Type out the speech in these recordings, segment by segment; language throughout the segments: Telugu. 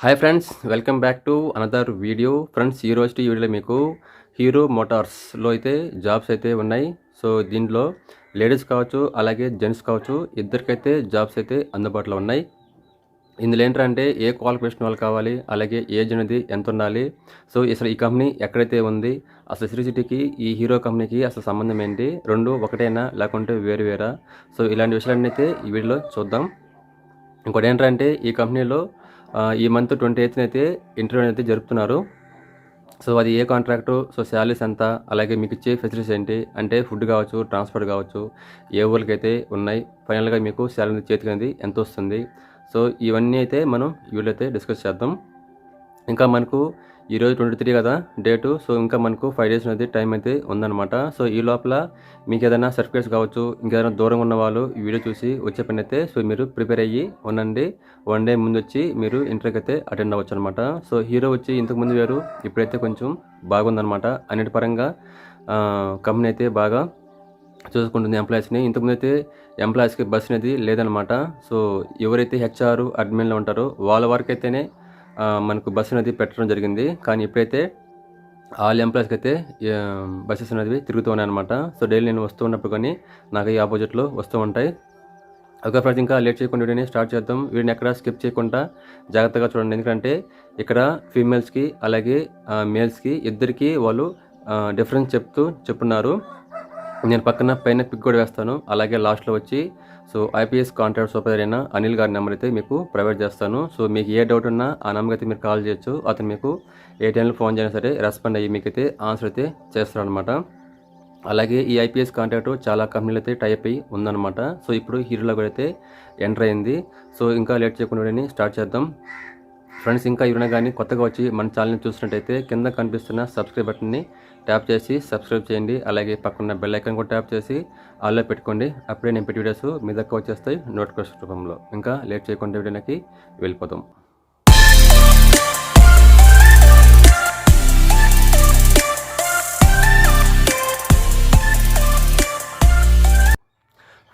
Hi friends welcome back to another video friends ఈరోజు ఈ వీడియోలో మీకు హీరో మోటార్స్లో అయితే జాబ్స్ అయితే ఉన్నాయి. సో దీంట్లో లేడీస్ కావచ్చు అలాగే జెంట్స్ కావచ్చు ఇద్దరికైతే జాబ్స్ అయితే అందుబాటులో ఉన్నాయి. ఇందులో ఏంటంటే ఏ క్వాలిఫికేషన్ వాళ్ళు కావాలి అలాగే ఏజ్ అనేది ఎంత ఉండాలి. సో అసలు ఈ కంపెనీ ఎక్కడైతే ఉంది అసలు సిరిసిటీకి సిటీకి ఈ హీరో కంపెనీకి అసలు సంబంధం ఏంటి? రెండు ఒకటేనా లేకుంటే వేరు వేరా? సో ఇలాంటి విషయాలన్నీ అయితే ఈ వీడియోలో చూద్దాం. ఇంకోటి ఏంటంటే ఈ కంపెనీలో ఈ మంత్ ట్వంటీ ఎయిత్న అయితే ఇంటర్వ్యూ అయితే జరుపుతున్నారు. సో అది ఏ కాంట్రాక్టు సో శాలరీస్ ఎంత అలాగే మీకు ఇచ్చే ఫెసిలిటీస్ ఏంటి అంటే ఫుడ్ కావచ్చు ట్రాన్స్పోర్ట్ కావచ్చు ఏ ఊళ్ళకి అయితే ఉన్నాయి ఫైనల్గా మీకు శాలరీ చేతికి అనేది ఎంత వస్తుంది. సో ఇవన్నీ అయితే మనం వీళ్ళైతే అయితే డిస్కస్ చేద్దాం. ఇంకా మనకు ఈరోజు ట్వంటీ త్రీ కదా డేటు. సో ఇంకా మనకు ఫైవ్ డేస్ అనేది టైం అయితే ఉందన్నమాట. సో ఈ లోపల మీకు ఏదైనా సర్టిఫికేట్స్ కావచ్చు ఇంకేదైనా దూరంగా ఉన్న వాళ్ళు ఈ వీడియో చూసి వచ్చే పని అయితే సో మీరు ప్రిపేర్ అయ్యి ఉండండి. వన్ డే ముందు వచ్చి మీరు ఇంటర్వ్యూకి అయితే అటెండ్ అవ్వచ్చు అనమాట సో హీరో వచ్చి ఇంతకుముందు వేరు ఇప్పుడైతే కొంచెం బాగుందనమాట అన్నిటి పరంగా కంపెనీ అయితే బాగా చూసుకుంటుంది ఎంప్లాయీస్ని. ఇంతకుముందు అయితే ఎంప్లాయీస్కి బస్ అనేది లేదనమాట సో ఎవరైతే హెచ్ఆర్ అడ్మిన్లో ఉంటారో వాళ్ళ వరకు అయితేనే మనకు బస్సు అనేది పెట్టడం జరిగింది. కానీ ఇప్పుడైతే ఆల్ ఎంప్లాయీస్కి అయితే బస్సెస్ అనేవి తిరుగుతూ ఉన్నాయి అనమాట సో డైలీ నేను వస్తూ ఉన్నప్పుడు కానీ నాకు ఈ ఆపోజిట్లో వస్తూ ఉంటాయి. ఒక ఫ్రెండ్స్ ఇంకా లేట్ చేయకుండా వీడియోని స్టార్ట్ చేద్దాం. వీడిని ఎక్కడ స్కిప్ చేయకుండా జాగ్రత్తగా చూడండి. ఎందుకంటే ఇక్కడ ఫీమేల్స్కి అలాగే మేల్స్కి ఇద్దరికి వాళ్ళు డిఫరెన్స్ చెప్తూ చెప్పున్నారు. నేను పక్కన పైన పిక్ కూడా వేస్తాను. అలాగే లాస్ట్లో వచ్చి సో ఐపీఎస్ కాంట్రాక్ట్ సూపర్ అయిన అనిల్ గారి నెంబర్ అయితే మీకు ప్రొవైడ్ చేస్తాను. సో మీకు ఏ డౌట్ ఉన్నా ఆ నెంబర్కి అయితే మీరు కాల్ చేయొచ్చు. అతను మీకు ఏ టైంలో ఫోన్ చేసినా సరే రెస్పాండ్ అయ్యి మీకైతే ఆన్సర్ అయితే చేస్తారనమాట అలాగే ఈ ఐపీఎస్ కాంట్రాక్ట్ చాలా కంపెనీలు అయితే టైప్ అయ్యి ఉందన్నమాట. సో ఇప్పుడు హీరోలో కూడా అయితే ఎంటర్ అయింది. సో ఇంకా లేట్ చేయకుండా స్టార్ట్ చేద్దాం. ఫ్రెండ్స్ ఇంకా ఎవరైనా కానీ కొత్తగా వచ్చి మన ఛానల్ని చూసినట్టయితే కింద కనిపిస్తున్న సబ్స్క్రైబ్ బటన్ని ట్యాప్ చేసి సబ్స్క్రైబ్ చేయండి. అలాగే పక్కన బెల్ ఐకాన్ కూడా ట్యాప్ చేసి ఆల్లో పెట్టుకోండి. అప్పుడే నేను పెట్టి వీడియోస్ మీ దగ్గర వచ్చేస్తాయి నోటిఫికేషన్ రూపంలో. ఇంకా లేట్ చేయకుండా వీడియోకి వెళ్ళిపోదాం.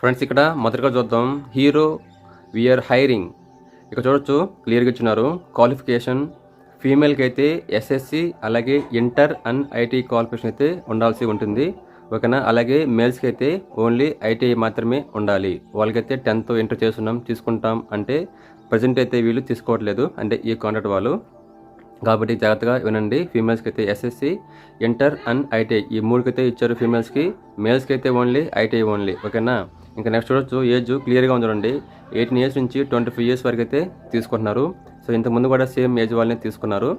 ఫ్రెండ్స్ ఇక్కడ మొదటగా చూద్దాం. హీరో వీఆర్ హైరింగ్ ఇక్కడ చూడొచ్చు క్లియర్గా ఇచ్చినారు. క్వాలిఫికేషన్ ఫీమేల్కి అయితే ఎస్ఎస్సి అలాగే ఇంటర్ అండ్ ఐటీ క్వాలిఫికేషన్ అయితే ఉండాల్సి ఉంటుంది. ఓకేనా? అలాగే మేల్స్కి అయితే ఓన్లీ ఐటీఐ మాత్రమే ఉండాలి. వాళ్ళకైతే టెన్త్ ఎంటర్ చేస్తున్నాం తీసుకుంటాం అంటే ప్రజెంట్ అయితే వీళ్ళు తీసుకోవట్లేదు అంటే ఈ కాంట్రాక్ట్ వాళ్ళు. కాబట్టి జాగ్రత్తగా వినండి ఫీమేల్స్కి అయితే ఎస్ఎస్సి ఇంటర్ అండ్ ఐటీఐ ఈ మూడుకైతే ఇచ్చారు ఫీమేల్స్కి మేల్స్కి అయితే ఓన్లీ ఐటీఐ ఓన్లీ ఓకేనా? ఇంకా నెక్స్ట్ చూడొచ్చు ఏజ్ క్లియర్గా ఉంది చూడండి. ఎయిటీన్ ఇయర్స్ నుంచి ట్వంటీ ఫైవ్ ఇయర్స్ వరకు అయితే తీసుకుంటున్నారు. సో ఇంతకుముందు కూడా సేమ్ ఏజ్ వాళ్ళని తీసుకున్నారు.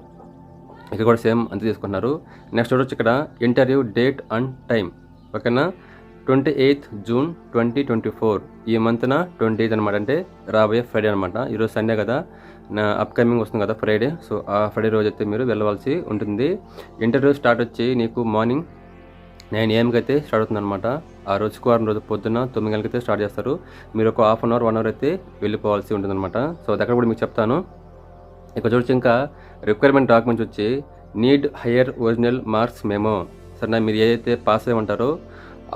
ఇక్కడ కూడా సేమ్ అంతే తీసుకున్నారు నెక్స్ట్ చూడొచ్చు ఇక్కడ ఇంటర్వ్యూ డేట్ అండ్ టైం ఓకేనా? Twenty eighth June twenty twenty four ఈ మంత్న ట్వంటీ ఎయిత్ అనమాట. అంటే రాబోయే ఫ్రైడే అనమాట. ఈరోజు సండే కదా. నా అప్కమింగ్ వస్తుంది కదా ఫ్రైడే సో ఆ ఫ్రైడే రోజు అయితే మీరు వెళ్ళవలసి ఉంటుంది. ఇంటర్వ్యూ స్టార్ట్ వచ్చి నీకు మార్నింగ్ నైన్ ఏఎంకి అయితే స్టార్ట్ అవుతుంది అనమాట ఆ రోజు శుక్రవారం రోజు పొద్దున్న తొమ్మిది గంటలకి అయితే స్టార్ట్ చేస్తారు. మీరు ఒక half an hour one hour అయితే వెళ్ళిపోవాల్సి ఉంటుంది అనమాట సో అది కూడా మీకు చెప్తాను. ఇక్కడ చూడొచ్చు ఇంకా రిక్వైర్మెంట్ డాక్యుమెంట్స్ వచ్చి need higher original marks memo సరే మీరు ఏదైతే పాస్ అయి ఉంటారో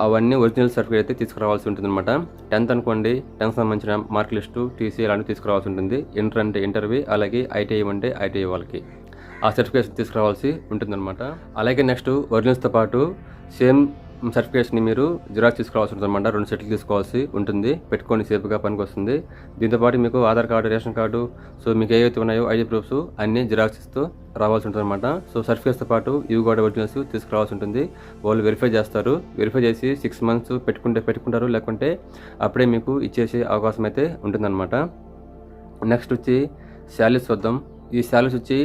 అవన్నీ ఒరిజినల్ సర్టిఫికేట్ అయితే తీసుకురావాల్సి ఉంటుంది అనమాట టెన్త్ అనుకోండి టెన్త్ సంబంధించిన మార్క్ లిస్టు టీసీ అలాంటివి తీసుకురావాల్సి ఉంటుంది. ఇంటర్ అంటే ఇంటర్వ్యూ అలాగే ఐటీఐ అంటే ఐటీఐ వాళ్ళకి. ఆ సర్టిఫికేషన్ తీసుకురావాల్సి ఉంటుందన్నమాట. అలాగే నెక్స్ట్ ఒరిజినల్స్తో పాటు సేమ్ సర్టిఫికేట్స్ని మీరు జిరాక్స్ తీసుకురావాల్సి ఉంటుంది అనమాట రెండు సెట్లు తీసుకోవాల్సి ఉంటుంది. పెట్టుకొని సేపుగా పనికి వస్తుంది దీంతోపాటు మీకు Aadhaar card ration card so మీకు ఏవైతే ఉన్నాయో ఐడి ప్రూఫ్స్ అన్నీ జిరాక్స్ ఇస్తూ రావాల్సి ఉంటుంది అనమాట సో సర్టిఫికేట్స్తో పాటు ఇవి కూడా ఒరిజినల్స్ తీసుకురావాల్సి ఉంటుంది. వాళ్ళు వెరిఫై చేస్తారు. వెరిఫై చేసి సిక్స్ మంత్స్ పెట్టుకుంటే పెట్టుకుంటారు. లేకుంటే అప్పుడే మీకు ఇచ్చేసే అవకాశం అయితే ఉంటుందన్నమాట. నెక్స్ట్ వచ్చి శాలరీస్ చూద్దాం. ఈ శాలరీస్ వచ్చి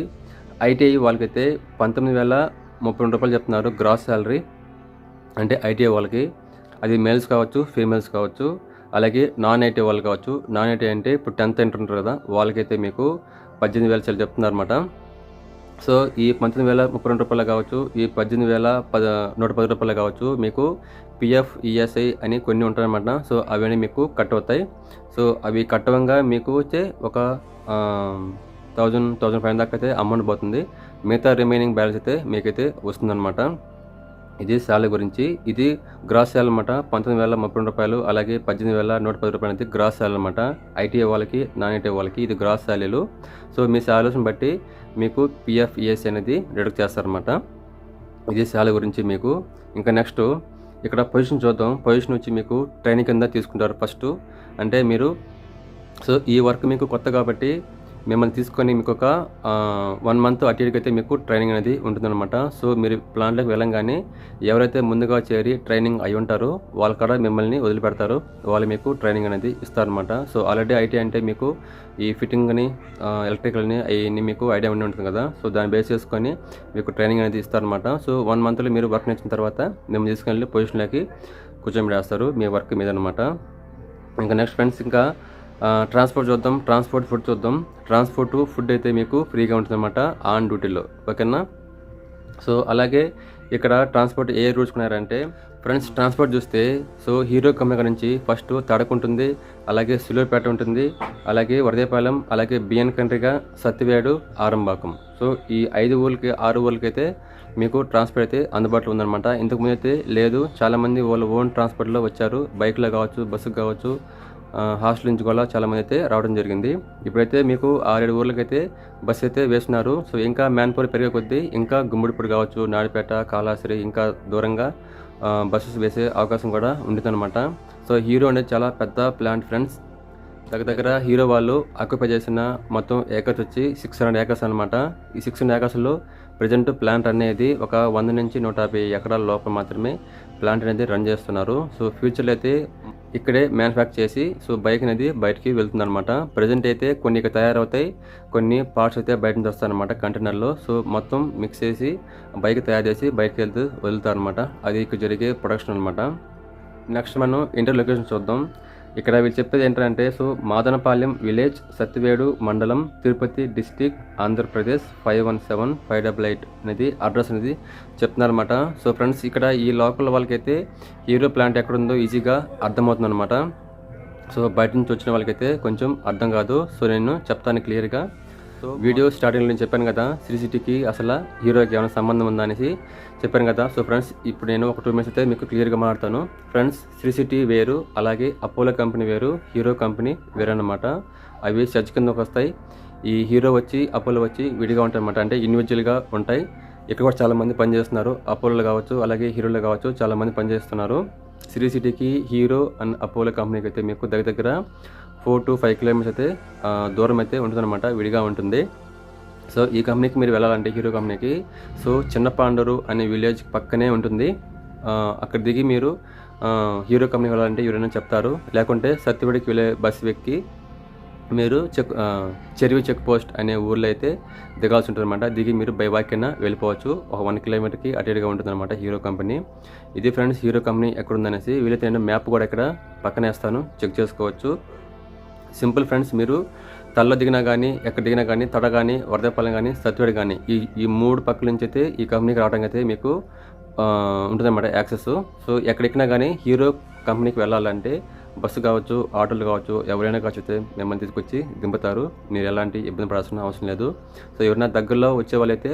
ఐటీఐ వాళ్ళకైతే పంతొమ్మిది వేల ముప్పై రెండు రూపాయలు చెప్తున్నారు గ్రాస్ శాలరీ. అంటే ఐటీఐ వాళ్ళకి అది మేల్స్ కావచ్చు ఫీమేల్స్ కావచ్చు అలాగే నాన్ ఐటీఐ వాళ్ళు కావచ్చు. నాన్ ఐటీ అంటే ఇప్పుడు టెన్త్ ఇంటర్ ఉంటారు కదా వాళ్ళకైతే మీకు పద్దెనిమిది వేల చాలా చెప్తున్నారు అనమాట సో ఈ పంతొమ్మిది వేల ముప్పై రెండు రూపాయలు కావచ్చు ఈ పద్దెనిమిది వేల పద నూట పది రూపాయలు కావచ్చు మీకు పిఎఫ్ ఈఎస్ఐ అని కొన్ని ఉంటాయన్నమాట. సో అవన్నీ మీకు కట్ అవుతాయి. సో అవి కట్టవంగా మీకు వచ్చే ఒక థౌజండ్ థౌజండ్ ఫైవ్ దాకా అయితే అమౌంట్ పోతుంది. మిగతా రిమైనింగ్ బ్యాలెన్స్ అయితే మీకైతే వస్తుందన్నమాట. ఇది శాలరీ గురించి. ఇది గ్రాస్ శాలరీ అనమాట పంతొమ్మిది వేల ముప్పై రెండు రూపాయలు అలాగే పద్దెనిమిది వేల నూట పది రూపాయలు అయితే గ్రాస్ శాలరీ అనమాట ఐటీఐ వాళ్ళకి నాన్ ఐటీఐ వాళ్ళకి ఇది గ్రాస్ శాలరీలు. సో మీ శాలరీస్ని బట్టి మీకు పిఎఫ్ ఈఎస్సీ అనేది డిడక్ట్ చేస్తారనమాట ఇది శాలరీ గురించి మీకు. ఇంకా నెక్స్ట్ ఇక్కడ పొజిషన్ చూద్దాం. పొజిషన్ వచ్చి మీకు ట్రైనింగ్ కింద తీసుకుంటారు ఫస్ట్. అంటే మీరు సో ఈ వర్క్ మీకు కొత్త కాబట్టి మిమ్మల్ని తీసుకొని మీకు ఒక వన్ మంత్ అటు ఇటుకి అయితే మీకు ట్రైనింగ్ అనేది ఉంటుందన్నమాట. సో మీరు ప్లాన్లోకి వెళ్ళంగానే ఎవరైతే ముందుగా చేరి ట్రైనింగ్ అయి ఉంటారో వాళ్ళ కూడా మిమ్మల్ని వదిలిపెడతారు. వాళ్ళు మీకు ట్రైనింగ్ అనేది ఇస్తారనమాట సో ఆల్రెడీ ఐటీ అంటే మీకు ఈ ఫిట్టింగ్ని ఎలక్ట్రికల్ని అవన్నీ మీకు ఐడియా ఉండి ఉంటుంది కదా. సో దాన్ని బేస్ చేసుకొని మీకు ట్రైనింగ్ అనేది ఇస్తారనమాట సో వన్ మంత్లో మీరు వర్క్ నేర్చిన తర్వాత మేము తీసుకెళ్ళి పొజిషన్లోకి కూర్చోబెడేస్తారు మీ వర్క్ మీద అనమాట ఇంకా నెక్స్ట్ ఫ్రెండ్స్ ఇంకా ట్రాన్స్పోర్ట్ చూద్దాం ట్రాన్స్పోర్ట్ ఫుడ్ చూద్దాం. ట్రాన్స్పోర్ట్ ఫుడ్ అయితే మీకు ఫ్రీగా ఉంటుందన్నమాట ఆన్ డ్యూటీలో ఓకేనా? సో అలాగే ఇక్కడ ట్రాన్స్పోర్ట్ ఏ రూచుకున్నారంటే ఫ్రెండ్స్ ట్రాన్స్పోర్ట్ చూస్తే సో హీరో కంపెనీ నుంచి ఫస్ట్ తడక ఉంటుంది అలాగే సులూరుపేట ఉంటుంది అలాగే వరదేపాలెం అలాగే బిఎన్ కండ్రిగా సత్తివేడు ఆరంబాకం సో ఈ ఐదు ఊళ్ళకి ఆరు ఊళ్ళకి అయితే మీకు ట్రాన్స్పోర్ట్ అయితే అందుబాటులో ఉందన్నమాట. ఇంతకుముందు అయితే లేదు చాలామంది వాళ్ళ ఓన్ ట్రాన్స్పోర్ట్లో వచ్చారు బైక్లో కావచ్చు బస్సుకు కావచ్చు హాస్టల్ నుంచి కూడా చాలామంది అయితే రావడం జరిగింది. ఇప్పుడైతే మీకు ఆరేడు ఊర్లకైతే బస్సు అయితే వేస్తున్నారు. సో ఇంకా మ్యాన్ పవర్ పెరిగే కొద్దీ ఇంకా గుమ్మడిపూడి కావచ్చు నాడిపేట కాళాశ్రీ ఇంకా దూరంగా బస్సెస్ వేసే అవకాశం కూడా ఉంటుందన్నమాట. సో హీరో అనేది చాలా పెద్ద ప్లాంట్ ఫ్రెండ్స్. దగ్గర దగ్గర హీరో వాళ్ళు ఆక్యుపై చేసిన మొత్తం ఏకర్స్ వచ్చి సిక్స్ హండ్రెడ్ ఏకర్స్ అనమాట ఈ సిక్స్ హండ్రెడ్ ఏకర్స్లో ప్రజెంట్ ప్లాంట్ అనేది ఒక వంద నుంచి నూట యాభై ఎకరాల లోపల మాత్రమే. ప్లాంట్ అనేది రన్ చేస్తున్నారు. సో ఫ్యూచర్లో అయితే ఇక్కడే మ్యానుఫ్యాక్చర్ చేసి సో బైక్ అనేది బయటికి వెళ్తుంది అనమాట ప్రజెంట్ అయితే కొన్ని ఇక తయారవుతాయి. కొన్ని పార్ట్స్ అయితే బయట నుంచి వస్తాయన్నమాట కంటైనర్లో. సో మొత్తం మిక్స్ చేసి బైక్ తయారు చేసి బయటకు వెళ్తూ వెళ్తారు అనమాట అది ఇక్కడ జరిగే ప్రొడక్షన్ అనమాట నెక్స్ట్ మనం ఇంటర్ లొకేషన్ చూద్దాం. ఇక్కడ వీళ్ళు చెప్పేది ఏంటంటే సో మాదనపాలెం విలేజ్ సత్యవేడు మండలం Tirupati district Andhra Pradesh five one seven five double eight అనేది అడ్రస్ అనేది చెప్తున్నారన్నమాట. సో ఫ్రెండ్స్ ఇక్కడ ఈ లోకల్ వాళ్ళకైతే హీరో ప్లాంట్ ఎక్కడుందో ఈజీగా అర్థమవుతుందన్నమాట. సో బయట నుంచి వచ్చిన వాళ్ళకైతే కొంచెం అర్థం కాదు. సో నేను చెప్తాను క్లియర్గా. సో వీడియో స్టార్టింగ్ నేను చెప్పాను కదా శ్రీ సిటీకి అసలు హీరోకి ఏమైనా సంబంధం ఉందా అనేసి చెప్పాను కదా. సో ఫ్రెండ్స్ ఇప్పుడు నేను ఒక టూ మినిట్స్ అయితే మీకు క్లియర్గా మాట్లాడతాను. ఫ్రెండ్స్ శ్రీ సిటీ వేరు అలాగే అపోలో కంపెనీ వేరు హీరో కంపెనీ వేరు అనమాట అవి సర్చ్ కిందకి వస్తాయి. ఈ హీరో వచ్చి అపోలో వచ్చి విడిగా ఉంటాయి అనమాట అంటే ఇండివిజువల్గా ఉంటాయి. ఇక్కడ కూడా చాలామంది పనిచేస్తున్నారు. అపోలో కావచ్చు అలాగే హీరోలో కావచ్చు చాలామంది పనిచేస్తున్నారు. శ్రీ సిటీకి హీరో అండ్ అపోలో కంపెనీకి అయితే మీకు దగ్గర దగ్గర ఫోర్ టు ఫైవ్ కిలోమీటర్స్ అయితే దూరం అయితే ఉంటుందన్నమాట విడిగా ఉంటుంది. సో ఈ కంపెనీకి మీరు వెళ్ళాలంటే హీరో కంపెనీకి. సో చిన్న పాండూరు అనే విలేజ్ పక్కనే ఉంటుంది. అక్కడ దిగి మీరు హీరో కంపెనీ వెళ్ళాలంటే ఎవరైనా చెప్తారు. లేకుంటే సత్యవడికి వెళ్ళే బస్సు ఎక్కి మీరు చెక్ చెరువు చెక్ పోస్ట్ అనే ఊర్లో అయితే దిగాల్సి ఉంటుందన్నమాట. దిగి మీరు బై వాక్ అయినా వెళ్ళిపోవచ్చు. ఒక వన్ కిలోమీటర్కి అటు ఇటుగా ఉంటుందన్నమాట హీరో కంపెనీ. ఇది ఫ్రెండ్స్ హీరో కంపెనీ ఎక్కడ ఉందనేసి వీలైతే నేను మ్యాప్ కూడా ఇక్కడ పక్కనేస్తాను చెక్ చేసుకోవచ్చు. సింపుల్ ఫ్రెండ్స్ మీరు తల్లో దిగినా కానీ ఎక్కడ దిగినా కానీ తడ కానీ వరదపాలెం కానీ సత్వేడు కానీ ఈ ఈ మూడు పక్కల నుంచి అయితే ఈ కంపెనీకి రావడానికి అయితే మీకు ఉంటుందన్నమాట యాక్సెస్. సో ఎక్కడెక్కినా కానీ హీరో కంపెనీకి వెళ్ళాలంటే బస్సు కావచ్చు ఆటోలు కావచ్చు ఎవరైనా కావచ్చు అయితే మిమ్మల్ని తీసుకొచ్చి దింపుతారు. మీరు ఎలాంటి ఇబ్బంది పడాల్సిన అవసరం లేదు. సో ఎవరైనా దగ్గరలో వచ్చే వాళ్ళైతే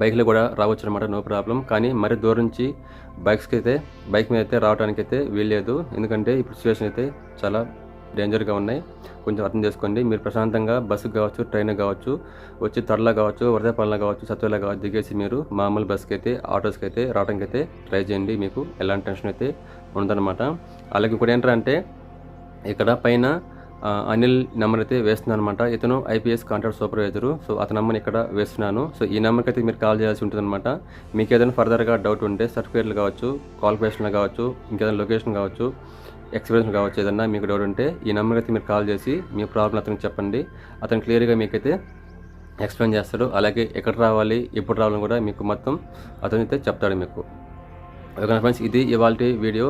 బైక్లో కూడా రావచ్చు అనమాట నో ప్రాబ్లం. కానీ మరి దూరం నుంచి బైక్స్కి అయితే బైక్ మీద అయితే రావడానికి అయితే వీల్లేదు. ఎందుకంటే ఇప్పుడు సిచ్యువేషన్ అయితే చాలా డేంజర్గా ఉన్నాయి. కొంచెం అర్థం చేసుకోండి. మీరు ప్రశాంతంగా బస్సు కావచ్చు ట్రైన్ కావచ్చు వచ్చి తడలా కావచ్చు వరదపాలన కావచ్చు సత్వలా కావచ్చు దిగేసి మీరు మామూలు బస్కి అయితే ఆటోస్కి అయితే రావడానికి అయితే ట్రై చేయండి. మీకు ఎలాంటి టెన్షన్ అయితే ఉండదన్నమాట. అలాగే ఇంకోటి ఏంటంటే ఇక్కడ పైన అనిల్ నెంబర్ అయితే వేస్తున్నాను అనమాట ఇతను ఐపీఎస్ కాంట్రాక్ట్ సూపర్వైజరు. సో అతని నెంబర్ని ఇక్కడ వేస్తున్నాను. సో ఈ నెంబర్కి అయితే మీరు కాల్ చేయాల్సి ఉంటుంది అనమాట మీకు ఏదైనా ఫర్దర్గా డౌట్ ఉంటే సర్టిఫికేట్లు కావచ్చు క్వాలిఫికేషన్లు కావచ్చు ఇంకేదైనా లొకేషన్ కావచ్చు ఎక్స్పీరియన్స్ కావచ్చు ఏదన్నా మీకు డౌట్ ఉంటే ఈ నెంబర్కి అయితే మీరు కాల్ చేసి మీ ప్రాబ్లం అతనికి చెప్పండి. అతను క్లియర్గా మీకైతే ఎక్స్ప్లెయిన్ చేస్తాడు. అలాగే ఎక్కడ రావాలి ఎప్పుడు రావాలని కూడా మీకు మొత్తం అతనైతే అయితే చెప్తాడు మీకు. ఓకే ఫ్రెండ్స్ ఇది ఇవాళ వీడియో.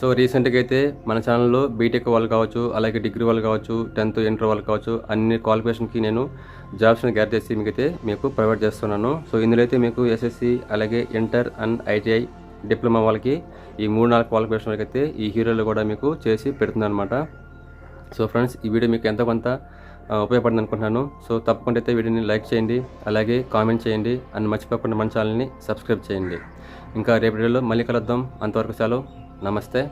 సో రీసెంట్గా అయితే మన ఛానల్లో బీటెక్ వాళ్ళు కావచ్చు అలాగే డిగ్రీ వాళ్ళు కావచ్చు టెన్త్ ఇంటర్ వాళ్ళు కావచ్చు అన్ని క్వాలిఫికేషన్కి నేను జాబ్స్ని గ్యార్ చేసి మీకైతే మీకు ప్రొవైడ్ చేస్తున్నాను. సో ఇందులో అయితే మీకు ఎస్ఎస్సి అలాగే ఇంటర్ అండ్ ఐటీఐ డిప్లొమా వాళ్ళకి ఈ మూడు నాలుగు క్వాలిఫికేషన్ వరకు అయితే ఈ హీరోలు కూడా మీకు చేసి పెడుతుందన్నమాట. సో ఫ్రెండ్స్ ఈ వీడియో మీకు ఎంతో కొంత ఉపయోగపడింది అనుకుంటున్నాను. సో తప్పకుండా అయితే వీడియోని లైక్ చేయండి అలాగే కామెంట్ చేయండి అండ్ మర్చిపోకుండా మన ఛానల్ని సబ్స్క్రైబ్ చేయండి. ఇంకా రేపు వీడియోలో మళ్ళీ కలుద్దాం. అంతవరకు సెలవు. నమస్తే.